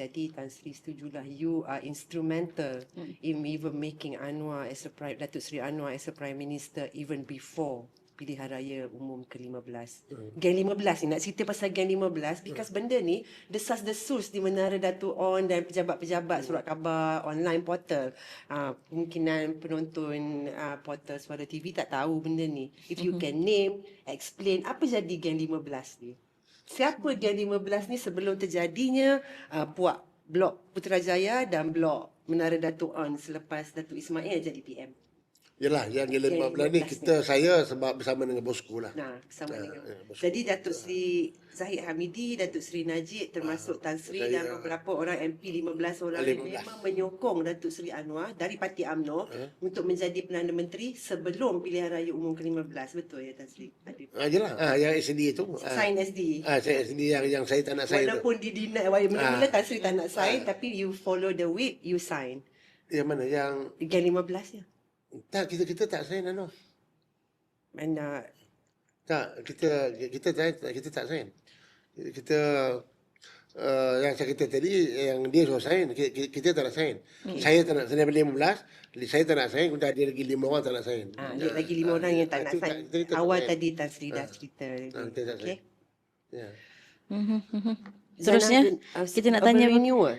Jadi Tan Sri setujulah you are instrumental in even making Anwar as a prime Datuk Seri Anwar as a prime minister even before pilihan raya umum ke-15. Gang 15 ni nak cerita pasal gang 15 because benda ni desas-desus di Menara Datuk On dan pejabat-pejabat surat khabar online portal. Uh, kemungkinan penonton uh, portal Suara TV tak tahu benda ni. If you can name, explain apa jadi gang 15 ni. Siapa Gang 15 ni sebelum terjadinya uh, puak blok Putrajaya dan blok Menara Datuk On selepas Datuk Ismail jadi PM. Yalah, yang Yang 15 15 ni kita saya sebab bersama dengan bosku lah. Nah, bersama Ah, dengan. ya. Jadi Datuk Seri Zahid Hamidi, Datuk Seri Najib termasuk Tan Sri saya- dan beberapa orang MP 15 orang ni 15. memang menyokong Datuk Seri Anwar dari Parti UMNO untuk menjadi Perdana Menteri sebelum pilihan raya umum ke-15. Betul ya Tan Sri? Ada. Ah, jelah. Ah, yang SD tu. Ah, Sign SD. ah, saya SD yang yang saya tak nak sign. Walaupun di deny, mula-mula Ah. Tan Sri tak nak sign tapi you follow the whip, you sign. Yang mana? Yang Gang 15 ya. Tak kita kita tak sign anu. Mana Tak, kita kita tak kita tak sign. Kita uh, yang saya kata tadi yang dia suruh sign kita, kita tak nak sign. Saya tak nak sign daripada 15, saya tak nak sign, kemudian ada lagi lima orang tak nak sign. Ah, dia lagi lima orang yang tak Ah, nak sign. tak- kita Awal tadi Tan Sri dah cerita. Ah, kita tak Okay. sign. Ya. Seterusnya, kita nak tanya- renewal.